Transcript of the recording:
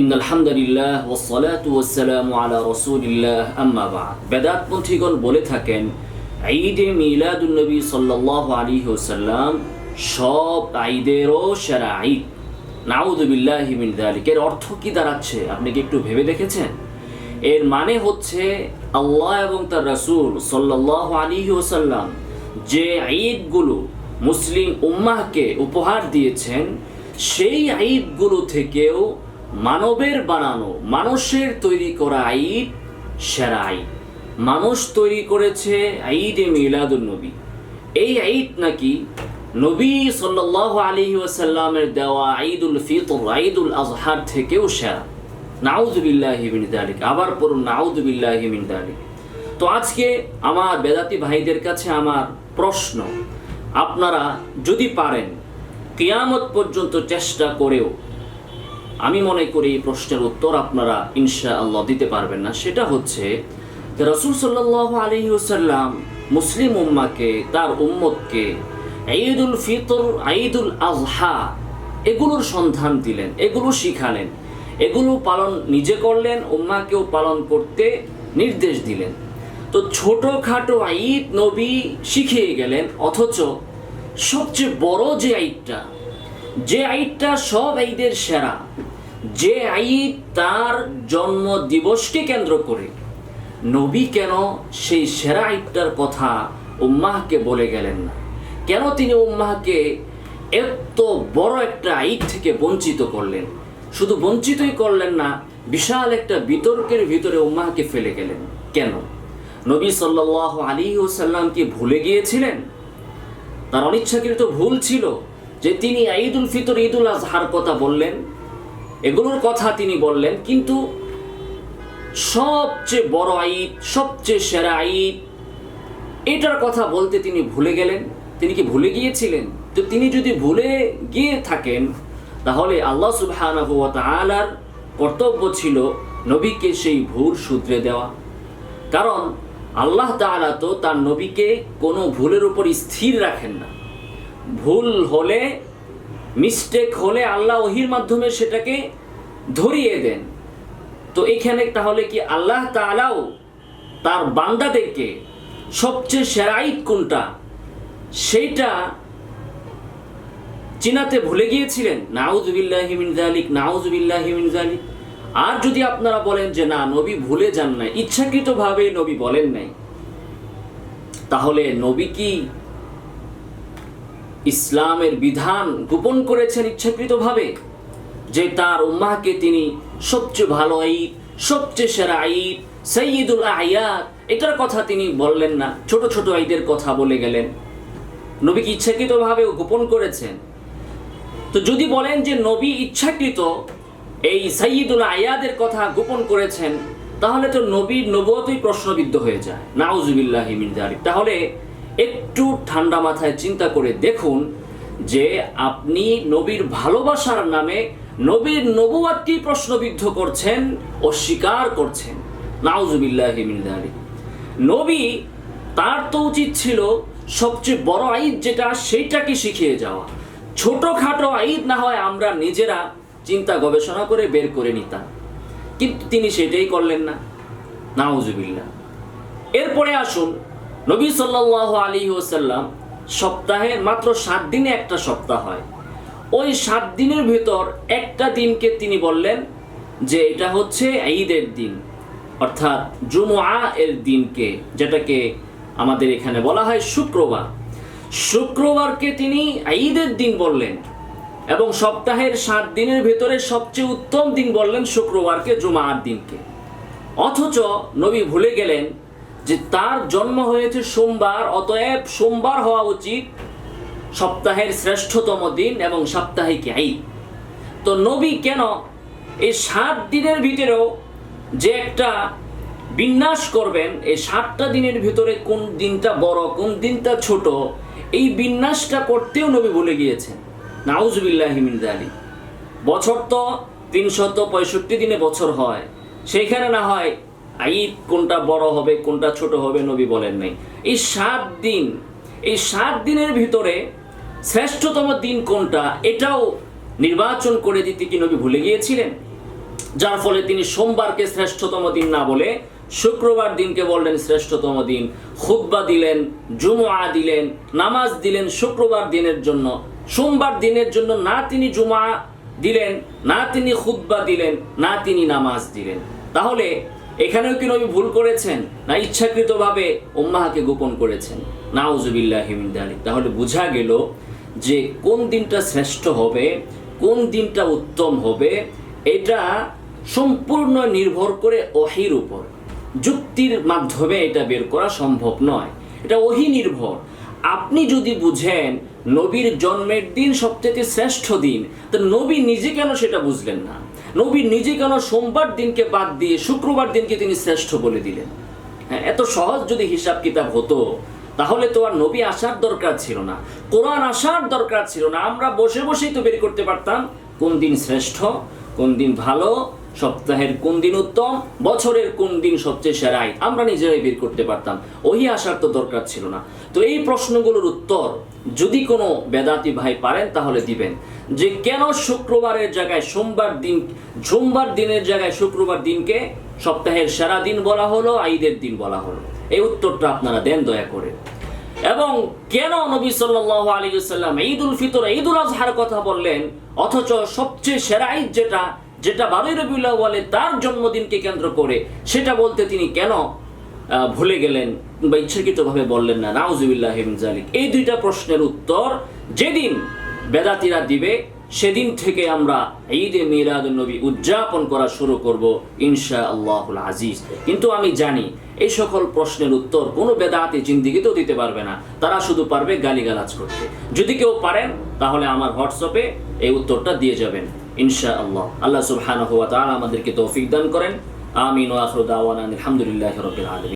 In আলহামদুলিল্লাহ ওসলাত ওয়াসালাম আলা রসুলিল্লাহ, আম্মা বাদ। বেদাতপন্থীগণ বলে থাকেন, ঈদে মিলাদুন্নবী সাল্লাহ আলী ওসাল্লাম সব ঈদেরও সেরা ঈদ। নাউদুবিল্লাহ মিন দালিক এর অর্থ কি দাঁড়াচ্ছে? আপনি কি একটু ভেবে দেখেছেন? এর মানে হচ্ছে আল্লাহ এবং তার রাসূল সাল্লাহ আলী ওসাল্লাম যে ঈদগুলো মুসলিম উম্মাহকে উপহার দিয়েছেন, সেই ঈদগুলো থেকেও মানবের বানানো, মানুষের তৈরি করা ঈদ, সেরা ঈদ। মানুষ তৈরি করেছে ঈদ এ মিলাদুল নবী। এই ঈদ নাকি নবী সাল্লাল্লাহু আলাইহি ওয়াসাল্লামের দেওয়া ঈদুল ফিতর, ঈদুল আজহার থেকেও সেরা। নাউজুবিল্লাহি মিন যালিক। আবার পড়ুন নাউজুবিল্লাহি মিন যালিক। তো আজকে আমার বেদাতি ভাইদের কাছে আমার প্রশ্ন, আপনারা যদি পারেন, কিয়ামত পর্যন্ত চেষ্টা করেও আমি মনে করি এই প্রশ্নের উত্তর আপনারা ইনশা আল্লাহ দিতে পারবেন না। সেটা হচ্ছে রসুল সাল্লাহ আলী ওসাল্লাম মুসলিম উম্মাকে, তার উম্মতকে ঈদুল ফিতর, ঈদুল আজহা এগুলোর সন্ধান দিলেন, এগুলো শিখালেন, এগুলো পালন নিজে করলেন, উম্মাকেও পালন করতে নির্দেশ দিলেন। তো ছোটোখাটো ঈদ নবী শিখিয়ে গেলেন, অথচ সবচেয়ে বড় যে ঈদটা যে ঈদটা সব ঈদের সেরা, যে ঈদ তার জন্ম দিবসকে কেন্দ্র করে, নবী কেন সেই সেরা ঈদটার কথা উম্মাহকে বলে গেলেন না? কেন তিনি উম্মাহকে এত বড় একটা ঈদ থেকে বঞ্চিত করলেন? শুধু বঞ্চিতই করলেন না, বিশাল একটা বিতর্কের ভিতরে উম্মাহকে ফেলে গেলেন। কেন? নবী সাল্লাহ আলী ওসাল্লাম কি ভুলে গিয়েছিলেন? তার অনিচ্ছাকৃত ভুল ছিল? যে তিনি ঈদুল ফিতর, ঈদুল আজহার কথা বললেন, এগুলোর কথা তিনি বললেন, কিন্তু সবচেয়ে বড় ঈদ, সবচেয়ে সেরা ঈদ, এটার কথা বলতে তিনি ভুলে গেলেন। তিনি কি ভুলে গিয়েছিলেন? তো তিনি যদি ভুলে গিয়ে থাকেন, তাহলে আল্লাহ তাআলার কর্তব্য ছিল নবীকে সেই ভুল শুধরে দেওয়া। কারণ আল্লাহ তাআলা তো তার নবীকে কোনো ভুলের উপর স্থির রাখেন না। ভুল হলে মিস্টেক হলে আল্লাহ ওহির মাধ্যমে সেটাকে ধরিয়ে দেন। তো এখানে তাহলে কি আল্লাহ তাআলাও তার বান্দাদেরকে সবচেয়ে সেরা ঈদ কোনটা? সেইটা চিনাতে ভুলে গিয়েছিলেন? নাউজুবিল্লাহি মিন জালিক নাউজুবিল্লাহি মিন আর যদি আপনারা বলেন যে না, নবী ভুলে যান নাই, ইচ্ছাকৃতভাবে নবী বলেন নাই, তাহলে নবী কি ইসলামের বিধান গোপন করেছেন ইচ্ছাকৃতভাবে যে তার উম্মাহকে তিনি সবচেয়ে ভালো ঈদ সবচেয়ে সেরা ঈদ সৈয়দুল আয়াত এটার কথা তিনি বললেন না, ছোট ছোট ঈদের কথা বলে গেলেন। নবী কি ইচ্ছাকৃতভাবে গোপন করেছেন? তো যদি বলেন যে নবী ইচ্ছাকৃত এই সৈয়দুল আয়াদের কথা গোপন করেছেন, তাহলে তো নবীর নবতই প্রশ্নবিদ্ধ হয়ে যায়। নাউজুবিল্লাহ মিন তাহলে একটু ঠান্ডা মাথায় চিন্তা করে দেখুন যে আপনি নবীর ভালোবাসার নামে নবীর নবুয়াতকে প্রশ্নবিদ্ধ করছেন ও স্বীকার করছেন। নাউজুবিল্লাহ মিন নবী, তার তো উচিত ছিল সবচেয়ে বড় ঈদ যেটা, সেইটাকে শিখিয়ে যাওয়া। ছোটখাটো ঈদ না হয় আমরা নিজেরা চিন্তা গবেষণা করে বের করে নিতাম। কিন্তু তিনি সেটাই করলেন না। নাউজুবিল্লাহ। এরপরে আসুন নবী সাল্লাহ আলী ওসাল্লাম সপ্তাহে মাত্র সাত দিনে একটা সপ্তাহ হয়। ওই সাত দিনের ভেতর একটা দিনকে তিনি বললেন যে এটা হচ্ছে ঈদের দিন, অর্থাৎ জুমুআ এর দিনকে, যেটাকে আমাদের এখানে বলা হয় শুক্রবার। শুক্রবারকে তিনি ঈদের দিন বললেন এবং সপ্তাহের সাত দিনের ভেতরে সবচেয়ে উত্তম দিন বললেন শুক্রবারকে জুমার দিনকে। অথচ নবী ভুলে গেলেন যে তার জন্ম হয়েছে সোমবার, অতএব সোমবার হওয়া উচিত সপ্তাহের শ্রেষ্ঠতম দিন এবং সাপ্তাহিক ঈদ। তো নবী কেন এই সাত দিনের ভিতরেও যে একটা বিন্যাস করবেন, এই সাতটা দিনের ভিতরে কোন দিনটা বড়, কোন দিনটা ছোট, এই বিন্যাসটা করতেও নবী ভুলে গিয়েছেন। নাউজবিল্লাহ আলী বছর তো তিনশত পঁয়ষট্টি দিনে বছর হয়, সেইখানে না হয় ঈদ কোনটা বড় হবে, কোনটা ছোট হবে নবী বলেন নাই। এই সাত দিন, এই সাত দিনের ভিতরে শ্রেষ্ঠতম দিন কোনটা, এটাও নির্বাচন করে দিতে কি নবী ভুলে গিয়েছিলেন? যার ফলে তিনি সোমবারকে শ্রেষ্ঠতম দিন না বলে শুক্রবার দিনকে বললেন শ্রেষ্ঠতম দিন। খুতবা দিলেন, জুমআ দিলেন, নামাজ দিলেন শুক্রবার দিনের জন্য। সোমবার দিনের জন্য না তিনি জুমা দিলেন, না তিনি খুতবা দিলেন, না তিনি নামাজ দিলেন। তাহলে এখানেও কি নবী ভুল করেছেন? না ইচ্ছাকৃতভাবে উম্মাহাকে গোপন করেছেন? নাউজুবিল্লাহ আলিক তাহলে বোঝা গেল যে কোন দিনটা শ্রেষ্ঠ হবে, কোন দিনটা উত্তম হবে, এটা সম্পূর্ণ নির্ভর করে অহির উপর। যুক্তির মাধ্যমে এটা বের করা সম্ভব নয়। এটা ওহি নির্ভর। আপনি যদি বুঝেন নবীর জন্মের দিন সবচেয়ে শ্রেষ্ঠ দিন, তো নবী নিজে কেন সেটা বুঝলেন না? নবী নিজে কেন সোমবার দিনকে বাদ দিয়ে শুক্রবার দিনকে তিনি শ্রেষ্ঠ বলে দিলেন? হ্যাঁ এত সহজ যদি হিসাব কিতাব হতো, তাহলে তো আর নবী আসার দরকার ছিল না। কোরআন আসার দরকার ছিল না। আমরা বসে বসেই তো বের করতে পারতাম কোন দিন শ্রেষ্ঠ, কোন দিন ভালো, সপ্তাহের কোন দিন উত্তম, বছরের কোন দিন সবচেয়ে সেরাই। আমরা নিজেরাই বের করতে পারতাম। ওই আসার তো দরকার ছিল না। তো এই প্রশ্নগুলোর উত্তর যদি কোনো বেদাতি ভাই পারেন, তাহলে দিবেন। যে কেন শুক্রবারের জায়গায় সোমবার দিন, সোমবার দিনের জায়গায় শুক্রবার দিনকে সপ্তাহের সেরা দিন বলা হলো, ঈদের দিন বলা হলো। এই উত্তরটা আপনারা দেন দয়া করে। এবং কেন নবী সাল্লাল্লাহু আলাইহি সাল্লাম ঈদ উল ফিতর ঈদ উল আজহার কথা বললেন, অথচ সবচেয়ে সেরা ঈদ যেটা যেটা বারোই রবিউল বলে তার জন্মদিনকে কেন্দ্র করে, সেটা বলতে তিনি কেন ভুলে গেলেন বা ইচ্ছাকৃতভাবে বললেন না? নাউজুবিল্লাহ হিমজালিক এই দুইটা প্রশ্নের উত্তর যেদিন বেদাতিরা দিবে, সেদিন থেকে আমরা ঈদে মিরাদ নবী উদযাপন করা শুরু করব ইনশা আল্লাহুল আজিজ। কিন্তু আমি জানি, এই সকল প্রশ্নের উত্তর কোনো বেদাতি জিন্দিগিতেও দিতে পারবে না। তারা শুধু পারবে গালিগালাজ করতে। যদি কেউ পারেন, তাহলে আমার হোয়াটসঅ্যাপে এই উত্তরটা দিয়ে যাবেন ইনশা আল্লাহ আল্লাহ সুবহানাহু ওয়া তাআলা আমাদেরকে তৌফিক দান করেন। আমিন ওয়া আখিরু দাওয়ানা আলহামদুলিল্লাহি রাব্বিল আলামিন।